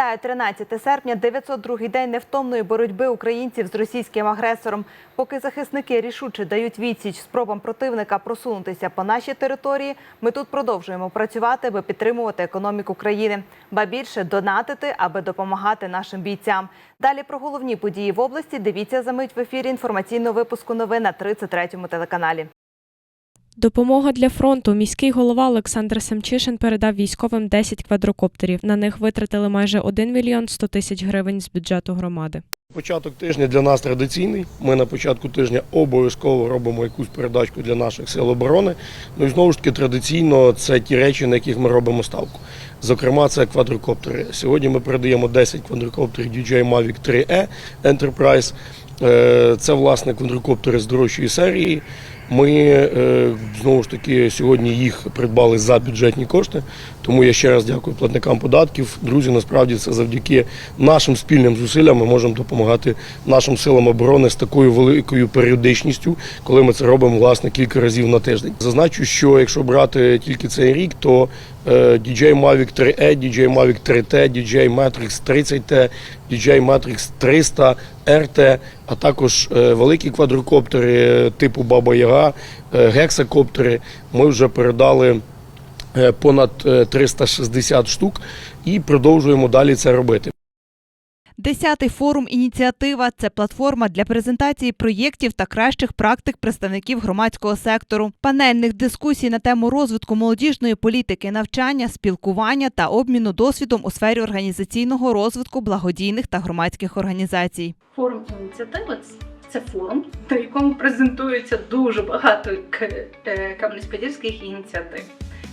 Вітаю 13 серпня, 902-й день невтомної боротьби українців з російським агресором. Поки захисники рішуче дають відсіч спробам противника просунутися по нашій території, ми тут продовжуємо працювати, аби підтримувати економіку країни, ба більше донатити, аби допомагати нашим бійцям. Далі про головні події в області. Дивіться за мить в ефірі інформаційного випуску новин на 33-му телеканалі. Допомога для фронту. Міський голова Олександр Семчишин передав військовим 10 квадрокоптерів. На них витратили майже 1 мільйон 100 тисяч гривень з бюджету громади. Початок тижня для нас традиційний. Ми на початку тижня обов'язково робимо якусь передачку для наших сил оборони. Ну і знову ж таки традиційно це ті речі, на яких ми робимо ставку. Зокрема, це квадрокоптери. Сьогодні ми передаємо 10 квадрокоптерів DJI Mavic 3E Enterprise. Е, Це власне квадрокоптери з дорожчої серії. Ми е, знову ж таки сьогодні їх придбали за бюджетні кошти. Тому я ще раз дякую платникам податків. Друзі, насправді це завдяки нашим спільним зусиллям ми можемо допомагати нашим силам оборони з такою великою періодичністю, коли ми це робимо власне кілька разів на тиждень. Зазначу, що якщо брати тільки цей рік, то DJI Mavic 3E, DJI Mavic 3T, DJI Matrix 30T, DJI Matrix 300 RT, а також е, великі квадрокоптери е, типу Баба Яга, е, гексакоптери. Ми вже передали понад е, 360 штук і продовжуємо далі це робити. Десятий форум ініціатива це платформа для презентації проєктів та кращих практик представників громадського сектору, панельних дискусій на тему розвитку молодіжної політики, навчання, спілкування та обміну досвідом у сфері організаційного розвитку благодійних та громадських організацій. Форум ініціативи це форум, на якому презентується дуже багато е, кам'янець-подільських ініціатив.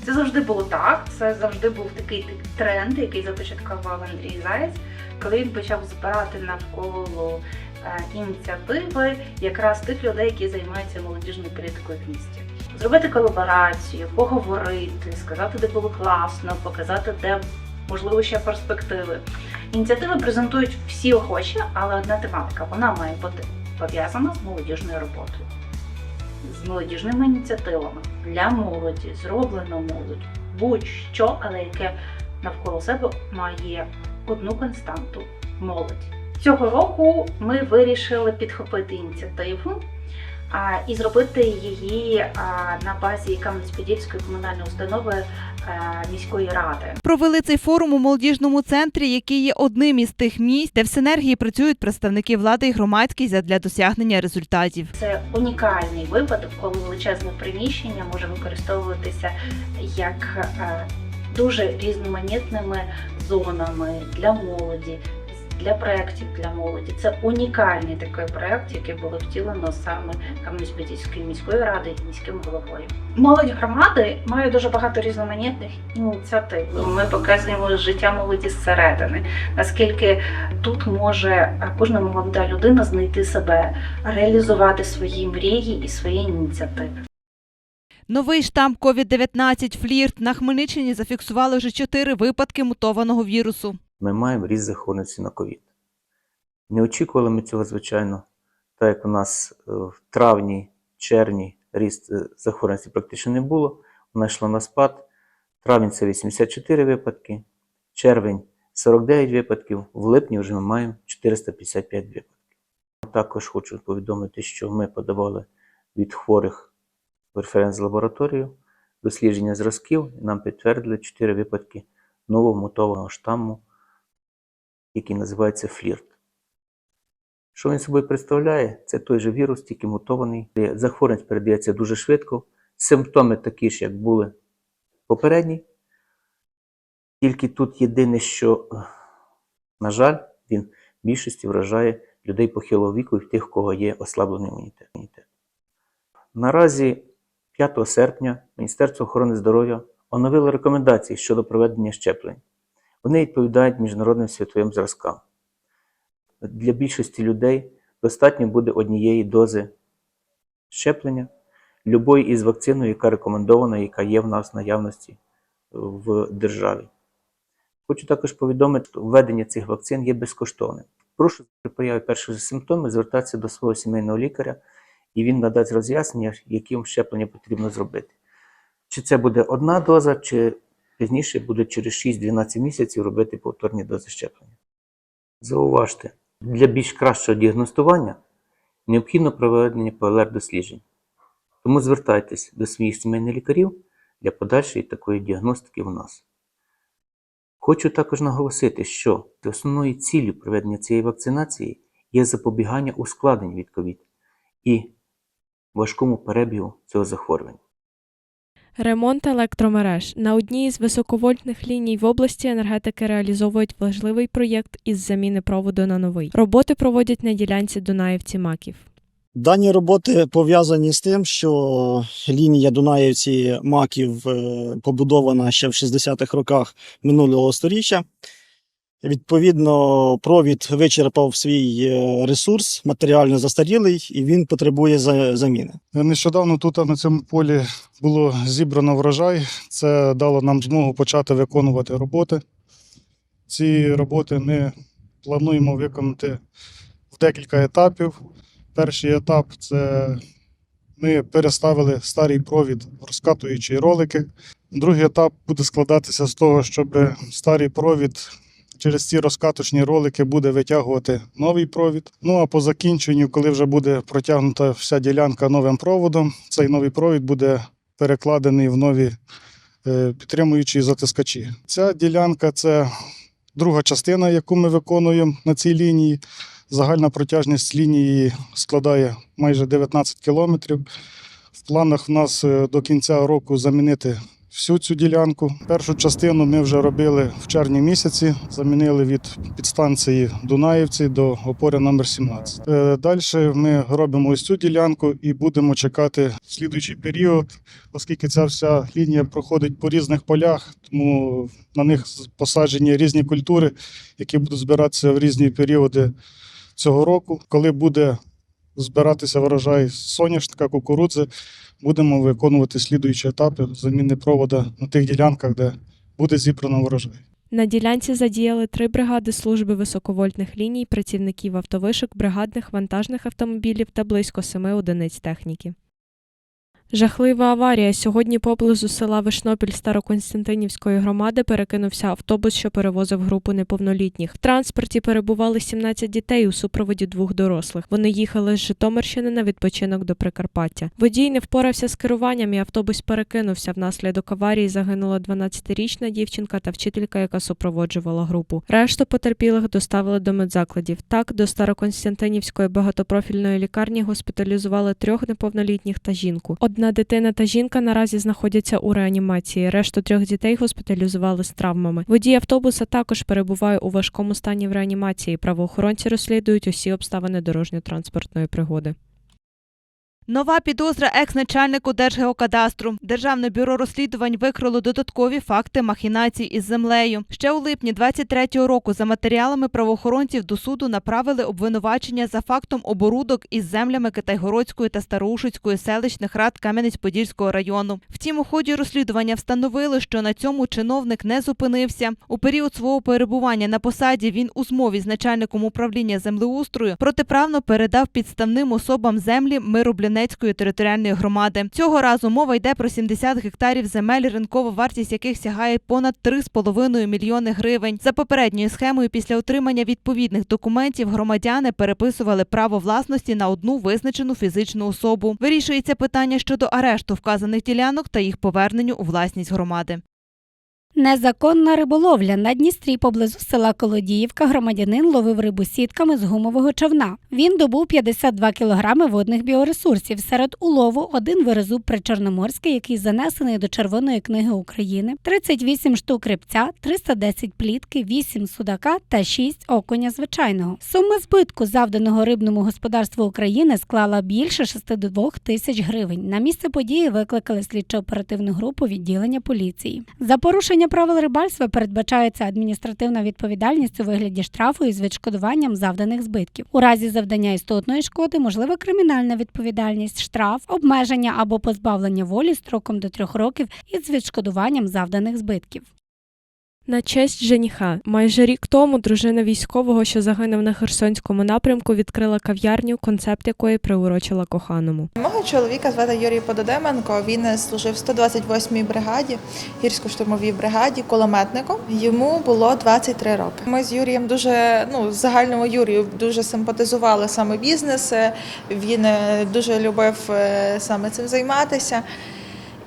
Це завжди було так. Це завжди був такий тренд, який започаткував Андрій Заєць, коли він почав збирати навколо е, ініціативи якраз тих людей, які займаються молодіжною політикою в місті. Зробити колаборацію, поговорити, сказати, де було класно, показати, де можливо ще перспективи. Ініціативи презентують всі охочі, але одна тематика вона має бути пов'язана з молодіжною роботою, з молодіжними ініціативами для молоді, зроблено молодь, будь-що, але яке навколо себе має одну константу молодь. Цього року ми вирішили підхопити ініціативу і зробити її на базі Кам'янець-Подільської комунальної установи міської ради. Провели цей форум у молодіжному центрі, який є одним із тих місць, де в синергії працюють представники влади і громадськість для досягнення результатів. Це унікальний випадок, коли величезне приміщення може використовуватися як е, дуже різноманітними зонами для молоді, для проєктів для молоді. Це унікальний такий проєкт, який було втілено саме Кам'янець-Подільської міської ради і міським головою. Молодь громади має дуже багато різноманітних ініціатив. Ми показуємо життя молоді зсередини, наскільки тут може кожна молода людина знайти себе, реалізувати свої мрії і свої ініціативи. Новий штам COVID-19 флірт на Хмельниччині зафіксували вже чотири випадки мутованого вірусу. ми маємо ріст захворюваності на ковід. Не очікували ми цього, звичайно, так як у нас е, в травні, червні ріст е, захворюваності практично не було, вона йшла на спад. Травень це 84 випадки, червень 49 випадків, в липні вже ми маємо 455 випадків. Також хочу повідомити, що ми подавали від хворих в референс-лабораторію дослідження зразків, нам підтвердили 4 випадки нового мутованого штаму який називається флірт. Що він собою представляє? Це той же вірус, тільки мутований. Захворюваність передається дуже швидко. Симптоми такі ж, як були попередні. Тільки тут єдине, що, на жаль, він в більшості вражає людей похилого віку і тих, у кого є ослаблений імунітет. Наразі 5 серпня Міністерство охорони здоров'я оновило рекомендації щодо проведення щеплень. Вони відповідають міжнародним світовим зразкам. Для більшості людей достатньо буде однієї дози щеплення, любої із вакциною, яка рекомендована, яка є в нас в наявності в державі. Хочу також повідомити, що введення цих вакцин є безкоштовним. Прошу при появі перших симптомів звертатися до свого сімейного лікаря, і він надасть роз'яснення, яким щеплення потрібно зробити. Чи це буде одна доза, чи Пізніше буде через 6-12 місяців робити повторні дози щеплення. Зауважте, для більш кращого діагностування необхідно проведення ПЛР-досліджень. Тому звертайтесь до своїх сімейних лікарів для подальшої такої діагностики в нас. Хочу також наголосити, що основною ціллю проведення цієї вакцинації є запобігання ускладнень від ковід і важкому перебігу цього захворювання. Ремонт електромереж на одній із високовольтних ліній в області енергетики реалізовують важливий проєкт із заміни проводу на новий. Роботи проводять на ділянці Дунаївці Маків. Дані роботи пов'язані з тим, що лінія Дунаївці Маків е, побудована ще в 60-х роках минулого століття. Відповідно, провід вичерпав свій е, ресурс, матеріально застарілий, і він потребує заміни. Нещодавно тут на цьому полі було зібрано врожай. Це дало нам змогу почати виконувати роботи. Ці роботи ми плануємо виконати в декілька етапів. Перший етап це ми переставили старий провід в розкатуючі ролики. Другий етап буде складатися з того, щоб старий провід через ці розкаточні ролики буде витягувати новий провід. Ну а по закінченню, коли вже буде протягнута вся ділянка новим проводом, цей новий провід буде перекладений в нові е, підтримуючі затискачі. Ця ділянка це друга частина, яку ми виконуємо на цій лінії. Загальна протяжність лінії складає майже 19 кілометрів. В планах в нас е, до кінця року замінити всю цю ділянку. Першу частину ми вже робили в червні місяці, замінили від підстанції Дунаївці до опори номер 17. Е, Далі ми робимо ось цю ділянку і будемо чекати слідуючий період, оскільки ця вся лінія проходить по різних полях, тому на них посаджені різні культури, які будуть збиратися в різні періоди цього року. Коли буде збиратися врожай соняшника, кукурудзи, будемо виконувати слідуючі етапи заміни провода на тих ділянках, де буде зібрано врожай. На ділянці задіяли три бригади служби високовольтних ліній, працівників автовишок, бригадних вантажних автомобілів та близько семи одиниць техніки. Жахлива аварія. Сьогодні поблизу села Вишнопіль Староконстантинівської громади перекинувся автобус, що перевозив групу неповнолітніх. В транспорті перебували 17 дітей у супроводі двох дорослих. Вони їхали з Житомирщини на відпочинок до Прикарпаття. Водій не впорався з керуванням, і автобус перекинувся. Внаслідок аварії загинула 12-річна дівчинка та вчителька, яка супроводжувала групу. Решту потерпілих доставили до медзакладів. Так, до Староконстантинівської багатопрофільної лікарні госпіталізували трьох неповнолітніх та жінку. Одна дитина та жінка наразі знаходяться у реанімації. Решту трьох дітей госпіталізували з травмами. Водій автобуса також перебуває у важкому стані в реанімації. Правоохоронці розслідують усі обставини дорожньо-транспортної пригоди. Нова підозра екс-начальнику Держгеокадастру. Державне бюро розслідувань викрило додаткові факти махінацій із землею. Ще у липні 23-го року за матеріалами правоохоронців до суду направили обвинувачення за фактом оборудок із землями Китайгородської та Староушицької селищних рад Кам'янець-Подільського району. Втім, у ході розслідування встановили, що на цьому чиновник не зупинився. У період свого перебування на посаді він у змові з начальником управління землеустрою протиправно передав підставним особам землі Мироблянецької територіальної громади. Цього разу мова йде про 70 гектарів земель, ринкова вартість яких сягає понад 3,5 мільйони гривень. За попередньою схемою, після отримання відповідних документів громадяни переписували право власності на одну визначену фізичну особу. Вирішується питання щодо арешту вказаних ділянок та їх поверненню у власність громади. Незаконна риболовля на Дністрі поблизу села Колодіївка громадянин ловив рибу сітками з гумового човна. Він добув 52 кілограми водних біоресурсів. Серед улову один вирозуб причорноморський, який занесений до Червоної книги України, 38 штук рибця, 310 плітки, 8 судака та 6 окуня звичайного. Сума збитку, завданого рибному господарству України, склала більше 62 тисяч гривень. На місце події викликали слідчо-оперативну групу відділення поліції. За порушення правил рибальства передбачається адміністративна відповідальність у вигляді штрафу із відшкодуванням завданих збитків. У разі завдання істотної шкоди можлива кримінальна відповідальність, штраф, обмеження або позбавлення волі строком до трьох років із відшкодуванням завданих збитків. На честь жениха майже рік тому дружина військового, що загинув на Херсонському напрямку, відкрила кав'ярню, концепт якої приурочила коханому. Мого чоловіка звати Юрій Пододеменко. Він служив в 128-й бригаді, гірсько-штурмовій бригаді, кулеметником. Йому було 23 роки. Ми з Юрієм дуже ну загальному Юрію дуже симпатизували саме бізнес. Він е, дуже любив е, саме цим займатися.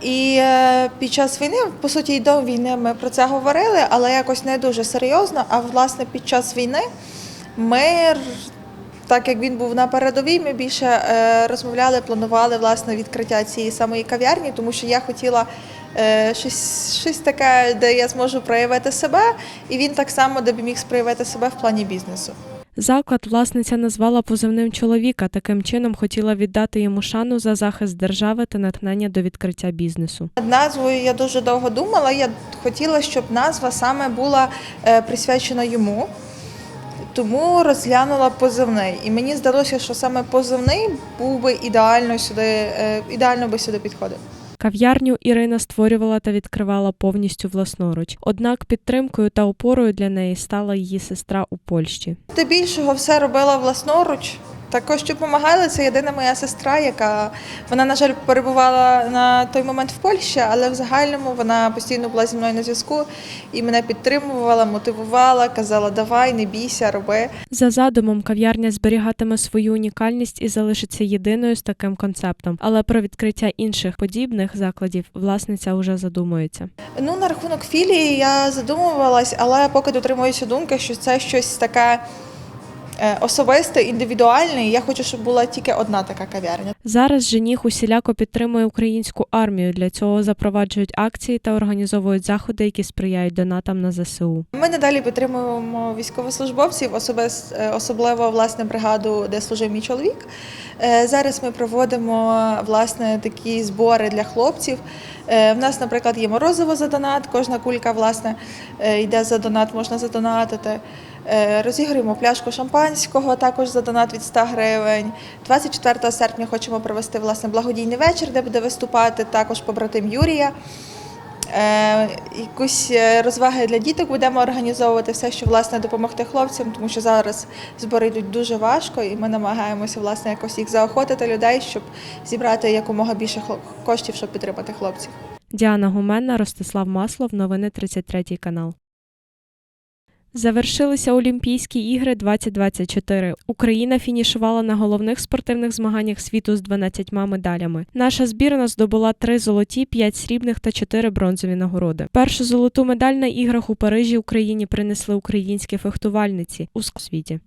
І е, під час війни, по суті, і до війни ми про це говорили, але якось не дуже серйозно. А власне під час війни ми так як він був на передовій, ми більше е, розмовляли, планували власне відкриття цієї самої кав'ярні, тому що я хотіла е, щось, щось таке, де я зможу проявити себе, і він так само, де б міг проявити себе в плані бізнесу. Заклад власниця назвала позивним чоловіка. Таким чином хотіла віддати йому шану за захист держави та натхнення до відкриття бізнесу. Над назвою я дуже довго думала. Я хотіла, щоб назва саме була е, присвячена йому. Тому розглянула позивний. І мені здалося, що саме позивний був би ідеально сюди, е, ідеально би сюди підходив. Кав'ярню Ірина створювала та відкривала повністю власноруч. Однак підтримкою та опорою для неї стала її сестра у Польщі. Ти більшого все робила власноруч. Також що допомагала це єдина моя сестра, яка вона, на жаль, перебувала на той момент в Польщі, але в загальному вона постійно була зі мною на зв'язку і мене підтримувала, мотивувала, казала, давай, не бійся, роби. За задумом, кав'ярня зберігатиме свою унікальність і залишиться єдиною з таким концептом. Але про відкриття інших подібних закладів власниця уже задумується. Ну, на рахунок філії я задумувалась, але поки дотримуюся думки, що це щось таке е, особисте, індивідуальне. і Я хочу, щоб була тільки одна така кав'ярня. Зараз женіх усіляко підтримує українську армію. Для цього запроваджують акції та організовують заходи, які сприяють донатам на ЗСУ. Ми надалі підтримуємо військовослужбовців, е, особливо власне бригаду, де служив мій чоловік. Е, Зараз ми проводимо власне такі збори для хлопців. Е, В нас, наприклад, є морозиво за донат. Кожна кулька власне е, йде за донат, можна задонатити. Розігруємо Розіграємо пляшку шампанського також за донат від 100 гривень. 24 серпня хочемо провести власне благодійний вечір, де буде виступати також побратим Юрія. Е, якусь е, розваги для діток будемо організовувати все, що власне допомогти хлопцям, тому що зараз збори йдуть дуже важко, і ми намагаємося власне якось їх заохотити людей, щоб зібрати якомога більше коштів, щоб підтримати хлопців. Діана Гуменна, Ростислав Маслов, новини 33 канал. Завершилися Олімпійські ігри 2024. Україна фінішувала на головних спортивних змаганнях світу з 12 медалями. Наша збірна здобула 3 золоті, 5 срібних та 4 бронзові нагороди. Першу золоту медаль на іграх у Парижі Україні принесли українські фехтувальниці у світі.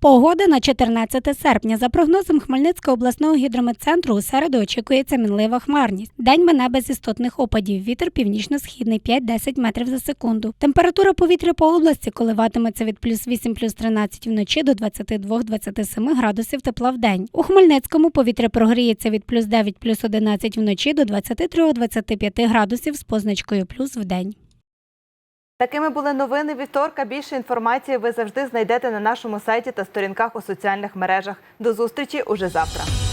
Погода на 14 серпня. За прогнозом Хмельницького обласного гідрометцентру, у середу очікується мінлива хмарність. День мене без істотних опадів. Вітер північно-східний 5-10 метрів за секунду. Температура повітря по області коливатиметься від плюс 8 плюс 13 вночі до 22-27 градусів тепла в день. У Хмельницькому повітря прогріється від плюс 9 плюс 11 вночі до 23-25 градусів з позначкою плюс в день. Такими були новини вівторка. Більше інформації ви завжди знайдете на нашому сайті та сторінках у соціальних мережах. До зустрічі уже завтра.